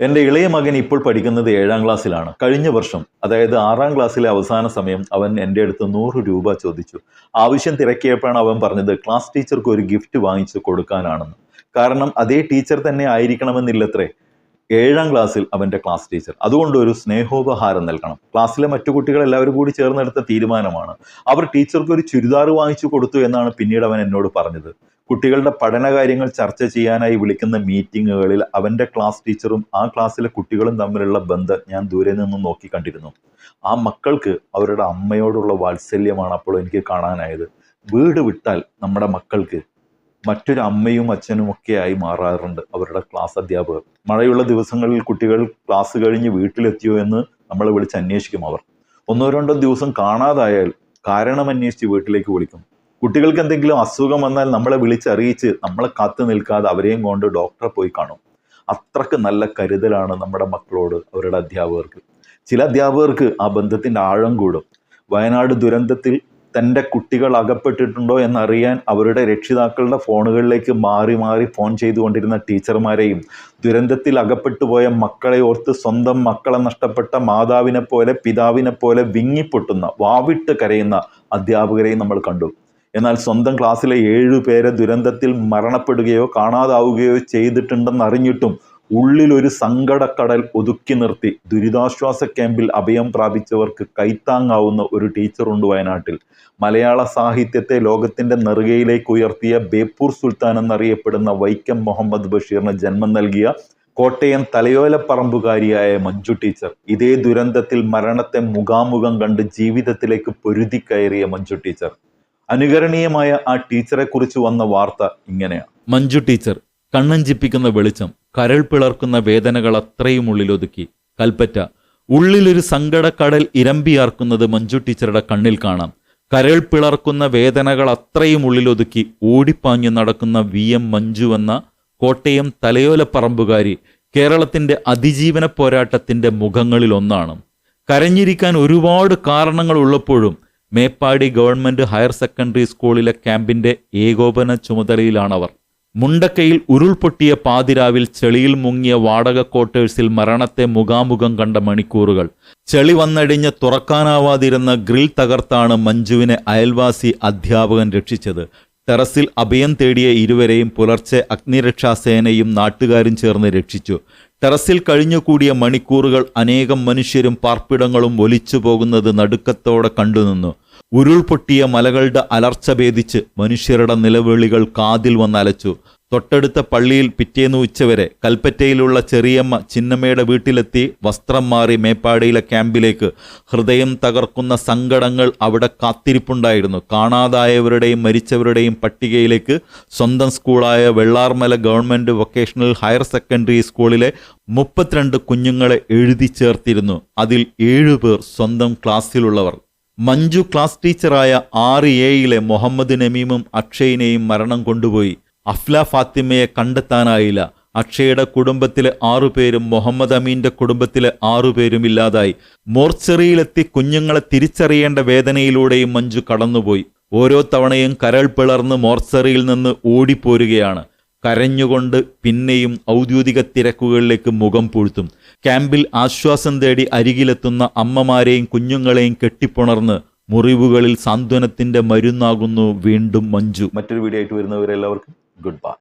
എന്റെ ഇളയ മകൻ ഇപ്പോൾ പഠിക്കുന്നത് ഏഴാം ക്ലാസ്സിലാണ്. കഴിഞ്ഞ വർഷം അതായത് ആറാം ക്ലാസ്സിലെ അവസാന സമയം അവൻ എന്റെ അടുത്ത് നൂറ് രൂപ ചോദിച്ചു. ആവശ്യം തിരക്കിയപ്പോഴാണ് അവൻ പറഞ്ഞത് ക്ലാസ് ടീച്ചർക്ക് ഒരു ഗിഫ്റ്റ് വാങ്ങിച്ചു കൊടുക്കാനാണെന്ന്. കാരണം അതേ ടീച്ചർ തന്നെ ആയിരിക്കണമെന്നില്ലത്രേ. ഏഴാം ക്ലാസ്സിൽ അവന്റെ ക്ലാസ് ടീച്ചർ. അതുകൊണ്ട് ഒരു സ്നേഹോപഹാരം നൽകണം. ക്ലാസ്സിലെ മറ്റു കുട്ടികൾ എല്ലാവരും കൂടി ചേർന്നെടുത്ത തീരുമാനമാണ്. അവർ ടീച്ചർക്ക് ഒരു ചുരിദാർ വാങ്ങിച്ചു കൊടുത്തു എന്നാണ് പിന്നീട് അവൻ എന്നോട് പറഞ്ഞത്. കുട്ടികളുടെ പഠനകാര്യങ്ങൾ ചർച്ച ചെയ്യാനായി വിളിക്കുന്ന മീറ്റിങ്ങുകളിൽ അവന്റെ ക്ലാസ് ടീച്ചറും ആ ക്ലാസ്സിലെ കുട്ടികളും തമ്മിലുള്ള ബന്ധം ഞാൻ ദൂരെ നിന്ന് നോക്കി കണ്ടിരുന്നു. ആ മക്കൾക്ക് അവരുടെ അമ്മയോടുള്ള വാത്സല്യമാണ് അപ്പോൾ എനിക്ക് കാണാനായത്. വീട് വിട്ടാൽ നമ്മുടെ മക്കൾക്ക് മറ്റൊരു അമ്മയും അച്ഛനും ഒക്കെ ആയി മാറാറുണ്ട് അവരുടെ ക്ലാസ് അധ്യാപകർ. മഴയുള്ള ദിവസങ്ങളിൽ കുട്ടികൾ ക്ലാസ് കഴിഞ്ഞ് വീട്ടിലെത്തിയോ എന്ന് നമ്മളെ വിളിച്ച് അന്വേഷിക്കും അവർ. ഒന്നോ രണ്ടോ ദിവസം കാണാതായാൽ കാരണം അന്വേഷിച്ച് വീട്ടിലേക്ക് വിളിക്കും. കുട്ടികൾക്ക് എന്തെങ്കിലും അസുഖം വന്നാൽ നമ്മളെ വിളിച്ചറിയിച്ച് നമ്മളെ കാത്തു നിൽക്കാതെ അവരെയും കൊണ്ട് ഡോക്ടറെ പോയി കാണും. അത്രയ്ക്ക് നല്ല കരുതലാണ് നമ്മുടെ മക്കളോട് അവരുടെ അധ്യാപകർക്ക്. ചില അധ്യാപകർക്ക് ആ ബന്ധത്തിന്റെ ആഴം കൂടും. വയനാട് ദുരന്തത്തിൽ തന്റെ കുട്ടികൾ അകപ്പെട്ടിട്ടുണ്ടോ എന്നറിയാൻ അവരുടെ രക്ഷിതാക്കളുടെ ഫോണുകളിലേക്ക് മാറി മാറി ഫോൺ ചെയ്തുകൊണ്ടിരുന്ന ടീച്ചർമാരെയും ദുരന്തത്തിൽ അകപ്പെട്ടു പോയ മക്കളെ ഓർത്ത് സ്വന്തം മക്കളെ നഷ്ടപ്പെട്ട മാതാവിനെ പോലെ പിതാവിനെ പോലെ വിങ്ങിപ്പൊട്ടുന്ന വാവിട്ട് കരയുന്ന അധ്യാപകരെയും നമ്മൾ കണ്ടു. എന്നാൽ സ്വന്തം ക്ലാസ്സിലെ ഏഴു പേരെ ദുരന്തത്തിൽ മരണപ്പെടുകയോ കാണാതാവുകയോ ചെയ്തിട്ടുണ്ടെന്ന് അറിഞ്ഞിട്ടും ഉള്ളിലൊരു സങ്കടക്കടൽ ഒതുക്കി നിർത്തി. ദുരിതാശ്വാസ ക്യാമ്പിൽ അഭയം പ്രാപിച്ചവർക്ക് കൈത്താങ്ങാവുന്ന ഒരു ടീച്ചറുണ്ട് വയനാട്ടിൽ. മലയാള സാഹിത്യത്തെ ലോകത്തിന്റെ നെറുകയിലേക്ക് ഉയർത്തിയ ബേപ്പൂർ സുൽത്താൻ എന്നറിയപ്പെടുന്ന വൈക്കം മുഹമ്മദ് ബഷീറിന് ജന്മം നൽകിയ കോട്ടയം തലയോലപ്പറമ്പുകാരിയായ മഞ്ജു ടീച്ചർ. ഇതേ ദുരന്തത്തിൽ മരണത്തെ മുഖാമുഖം കണ്ട് ജീവിതത്തിലേക്ക് പൊരുതി കയറിയ മഞ്ജു ടീച്ചർ. അനുകരണീയമായ ആ ടീച്ചറെ കുറിച്ച് വന്ന വാർത്ത ഇങ്ങനെയാണ്. മഞ്ജു ടീച്ചർ കണ്ണഞ്ചിപ്പിക്കുന്ന വെളിച്ചം കരൾ പിളർക്കുന്ന വേദനകൾ അത്രയും ഉള്ളിലൊതുക്കി. കൽപ്പറ്റ ഉള്ളിലൊരു സങ്കടക്കടൽ ഇരമ്പിയാർക്കുന്നത് മഞ്ജു ടീച്ചറുടെ കണ്ണിൽ കാണാം. കരൾ പിളർക്കുന്ന വേദനകൾ അത്രയും ഉള്ളിലൊതുക്കി ഓടിപ്പാഞ്ഞു നടക്കുന്ന വി എം മഞ്ജു എന്ന കോട്ടയം തലയോലപ്പറമ്പുകാരി കേരളത്തിന്റെ അതിജീവന പോരാട്ടത്തിന്റെ മുഖങ്ങളിൽ ഒന്നാണ് കരഞ്ഞിരിക്കാൻ ഒരുപാട് കാരണങ്ങൾ ഉള്ളപ്പോഴും മേപ്പാടി ഗവൺമെന്റ് ഹയർ സെക്കൻഡറി സ്കൂളിലെ ക്യാമ്പിന്റെ ഏകോപന ചുമതലയിലാണവർ. മുണ്ടക്കയിൽ ഉരുൾപൊട്ടിയ പാതിരാവിൽ ചെളിയിൽ മുങ്ങിയ വാടക ക്വാർട്ടേഴ്സിൽ മരണത്തെ മുഖാമുഖം കണ്ട മണിക്കൂറുകൾ. ചെളി വന്നടിഞ്ഞ് തുറക്കാനാവാതിരുന്ന ഗ്രിൽ തകർത്താണ് മഞ്ജുവിനെ അയൽവാസി അധ്യാപകൻ രക്ഷിച്ചത്. ടെറസിൽ അഭയം തേടിയ ഇരുവരെയും പുലർച്ചെ അഗ്നിരക്ഷാസേനയും നാട്ടുകാരും ചേർന്ന് രക്ഷിച്ചു. ടെറസിൽ കഴിഞ്ഞുകൂടിയ മണിക്കൂറുകൾ അനേകം മനുഷ്യരും പാർപ്പിടങ്ങളും ഒലിച്ചു പോകുന്നത് നടുക്കത്തോടെ കണ്ടുനിന്നു. ഉരുൾപൊട്ടിയ മലകളുടെ അലർച്ച ഭേദിച്ച് മനുഷ്യരുടെ നിലവിളികൾ കാതിൽ വന്നലച്ചു. തൊട്ടടുത്ത പള്ളിയിൽ പിറ്റേന്ന് ഉച്ചവരെ കൽപ്പറ്റയിലുള്ള ചെറിയമ്മ ചിന്നമ്മയുടെ വീട്ടിലെത്തി വസ്ത്രം മാറി മേപ്പാടിയിലെ ക്യാമ്പിലേക്ക് ഹൃദയം തകർക്കുന്ന സങ്കടങ്ങൾ അവിടെ കാത്തിരിപ്പുണ്ടായിരുന്നു. കാണാതായവരുടെയും മരിച്ചവരുടെയും പട്ടികയിലേക്ക് സ്വന്തം സ്കൂളായ Vellarmala government vocational higher secondary സ്കൂളിലെ മുപ്പത്തിരണ്ട് കുഞ്ഞുങ്ങളെ എഴുതി ചേർത്തിരുന്നു. അതിൽ ഏഴുപേർ സ്വന്തം ക്ലാസ്സിലുള്ളവർ. മഞ്ജു ക്ലാസ് ടീച്ചറായ ആറ് എയിലെ മുഹമ്മദ് നമീമും അക്ഷയിനെയും മരണം കൊണ്ടുപോയി. അഫ്ല ഫാത്തിമയെ കണ്ടെത്താനായില്ല. അക്ഷയുടെ കുടുംബത്തിലെ ആറുപേരും മുഹമ്മദ് അമീന്റെ കുടുംബത്തിലെ ആറുപേരും ഇല്ലാതായി. മോർച്ചറിയിലെത്തി കുഞ്ഞുങ്ങളെ തിരിച്ചറിയേണ്ട വേദനയിലൂടെയും മഞ്ജു കടന്നുപോയി. ഓരോ തവണയും കരൾ പിളർന്ന് മോർച്ചറിയിൽ നിന്ന് ഓടിപ്പോരുകയാണ്. കരഞ്ഞുകൊണ്ട് പിന്നെയും ഔദ്യോഗിക തിരക്കുകളിലേക്ക് മുഖം പൂഴ്ത്തും. ക്യാമ്പിൽ ആശ്വാസം തേടി അരികിലെത്തുന്ന അമ്മമാരെയും കുഞ്ഞുങ്ങളെയും കെട്ടിപ്പുണർന്ന് മുറിവുകളിൽ സാന്ത്വനത്തിന്റെ മരുന്നാകുന്നു വീണ്ടും മഞ്ജു. മറ്റൊരു വീഡിയോ ആയിട്ട് വരുന്നവരെല്ലാവർക്കും ഗുഡ് ബൈ.